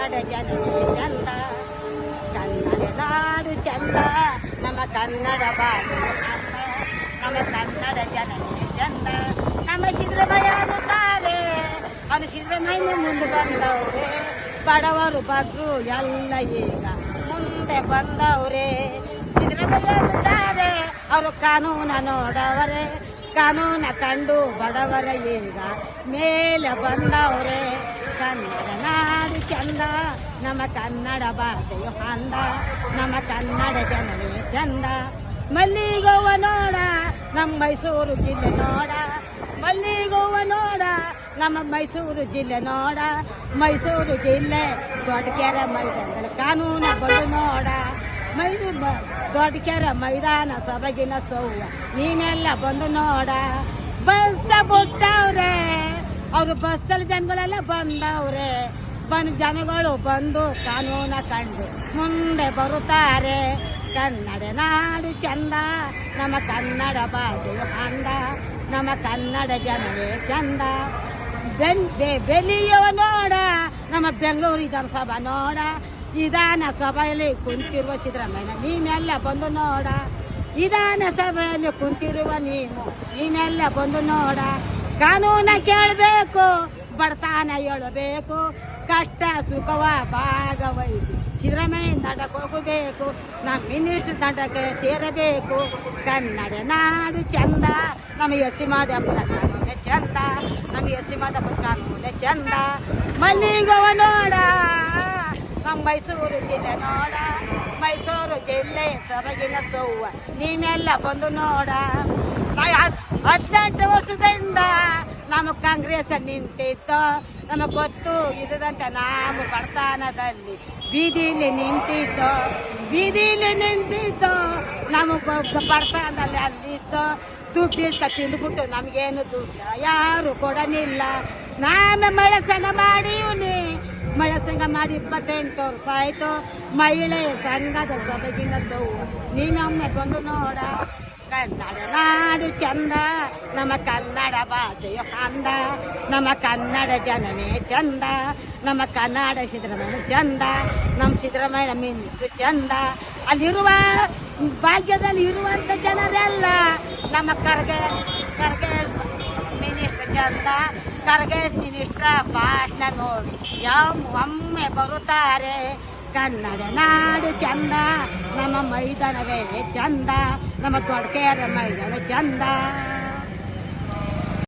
ಕನ್ನಡ ಜನರಿಗೆ ಚಂದ. ಕನ್ನಡ ನಾಡು ಚಂದ. ನಮ್ಮ ಕನ್ನಡ ಭಾಷೆ ಚಂದ. ನಮ್ಮ ಕನ್ನಡ ಜನರಿಗೆ ಚಂದ. ನಮ್ಮ ಸಿದ್ದರಾಮಯ್ಯ ಅನ್ನುತ್ತಾರೆ. ಅವನು ಸಿದ್ದರಾಮಯ್ಯನೇ ಮುಂದೆ ಬಂದವ್ರೆ, ಬಡವರು ಬಗ್ರು ಎಲ್ಲ ಈಗ ಮುಂದೆ ಬಂದವ್ರೆ. ಸಿದ್ದರಾಮಯ್ಯ ಅನ್ನುತ್ತಾರೆ. ಅವರು ಕಾನೂನ ನೋಡವರೆ, ಕಾನೂನ ಕಂಡು ಬಡವರ ಈಗ. ಮೇಲೆ ಬಂದವರೇ, ಕನ್ನಡ ಚಂದ ನಮ್ಮ ಕನ್ನಡ ಭಾಷೆಯು ಅಂದ ನಮ್ಮ ಕನ್ನಡ ಜನನೇ ಚಂದ. ಮಲ್ಲಿಗವ್ವ ನೋಡ ನಮ್ಮ ಮೈಸೂರು ಜಿಲ್ಲೆ ನೋಡ. ಮಲ್ಲಿಗವ್ವ ನೋಡ ನಮ್ಮ ಮೈಸೂರು ಜಿಲ್ಲೆ ನೋಡ. ಮೈಸೂರು ಜಿಲ್ಲೆ ದೊಡ್ಡಕೆರೆ ಮೈದಾನದಲ್ಲಿ ಕಾನೂನು ಬಂದು ನೋಡ ಮೈಸೂರು ದೊಡ್ಡಕೆರೆ ಮೈದಾನ ಸೊಬಗಿನ ಸೌವ ನೀವೆಲ್ಲ ಬಂದು ನೋಡ. ಬಸ್ಸ ಬಿಟ್ಟವ್ರೆ, ಅವರು ಬಸ್ಸಲ್ಲಿ ಜನಗಳೆಲ್ಲ ಬಂದವ್ರೆ. ಬಂದು ಜನಗಳು ಬಂದು ಕಾನೂನ ಕಂಡು ಮುಂದೆ ಬರುತ್ತಾರೆ. ಕನ್ನಡ ನಾಡು ಚಂದ, ನಮ್ಮ ಕನ್ನಡ ಭಾಷೆ ಅಂದ, ನಮ್ಮ ಕನ್ನಡ ಜನವೇ ಚಂದ. ಬೆನ್ ಬೆಲಿಯೋ ನೋಡ, ನಮ್ಮ ಬೆಂಗಳೂರು ವಿಧಾನಸಭಾ ನೋಡ. ವಿಧಾನ ಸಭೆಯಲ್ಲಿ ಕುಂತಿರುವ ಸಿದ್ದರಾಮಯ್ಯ, ನೀನೆಲ್ಲ ಬಂದು ನೋಡ. ವಿಧಾನ ಸಭೆಯಲ್ಲಿ ಕುಂತಿರುವ ನೀವು ನೀನೆಲ್ಲ ಬಂದು ನೋಡ. ಕಾನೂನ ಕೇಳಬೇಕು, ಬಡತನ ಹೇಳಬೇಕು. ಕಷ್ಟ, ಸುಖವ ಭಾಗವಹಿಸಿ. ಸಿದ್ದರಾಮಯ್ಯ ಹೋಗಬೇಕು ನಮ್ಮ ಮಿನಿಸ್ಟರ್ ತಂಡಕ್ಕೆ ಸೇರಬೇಕು. ಕನ್ನಡ ನಾಡು ಚಂದ. ನಮ್ಮ ಎಸ್ ಮಾದಪ್ಪನ ಚಂದ. ನಮ್ಮ ಎಸ್ ಮಾದಪ್ಪನ ಚಂದ. ಮಲ್ಲಿಗವ ನೋಡ. ನಮ್ಮ ಮೈಸೂರು ಜಿಲ್ಲೆ ನೋಡ. ಮೈಸೂರು ಜಿಲ್ಲೆ ಸೊಬಗಿನ ಸೌವ ನೀವೆಲ್ಲ ಬಂದು ನೋಡ. ಹದಿನೆಂಟು ವರ್ಷದಿಂದ ನಮ್ಮ ಕಾಂಗ್ರೆಸ್ ನಿಂತಿತ್ತು. ನಮಗೆ ಗೊತ್ತು ಇಲ್ಲದಂತೆ ನಾವು ಬಡತನದಲ್ಲಿ ಬೀದಿಲಿ ನಿಂತಿದ್ದು ಬೀದಿಲಿ ನಿಂತಿದ್ದು ನಮಗೆ ಬಡತನದಲ್ಲಿ ಅಲ್ಲಿತ್ತು ದುಡ್ಡು ಇಸ್ಕ ತಿಂದ್ಬಿಟ್ಟು ನಮಗೇನು ದುಡ್ಡು ಯಾರು ಕೊಡನಿಲ್ಲ ನಾನು ಮಳೆ ಸಂಘ ಮಾಡೀವ್ನಿ. ಮಳೆ ಸಂಘ ಮಾಡಿ ಇಪ್ಪತ್ತೆಂಟು ವರ್ಷ ಆಯಿತು. ಮಹಿಳೆಯ ಸಂಘದ ಸೊಬಗಿನ ಸೌ ನೀನೊಮ್ಮೆ ಬಂದು ನೋಡ. ಕನ್ನಡ ನಾಡು ಚಂದ, ನಮ್ಮ ಕನ್ನಡ ಭಾಷೆಯು ಅಂದ, ನಮ್ಮ ಕನ್ನಡ ಜನವೇ ಚಂದ, ನಮ್ಮ ಕನ್ನಡ ಸಿದ್ದರಾಮಯ್ಯ ಚಂದ, ನಮ್ಮ ಸಿದ್ದರಾಮಯ್ಯ ಮಿಂಚು ಚಂದ. ಅಲ್ಲಿರುವ ಭಾಗ್ಯದಲ್ಲಿ ಇರುವಂಥ ಜನರೆಲ್ಲ ನಮ್ಮ ಕರ್ಗೆ ಕರ್ಗೆ ಮಿನಿಸ್ಟರ್ ಚಂದ, ಕರ್ಗೆ ಮಿನಿಸ್ಟರ್ ಭಾಷಣ ನೋಡಿ ಯಾವ ಒಮ್ಮೆ ಬರುತ್ತಾರೆ ಕನ್ನಡ ನಾಡು ಚಂದ. ನಮ್ಮ ಮೈದಾನವೇ ಚಂದ. ನಮ್ಮ ತೊಡಕೆಯರ ಮೈದಾನ ಚಂದ.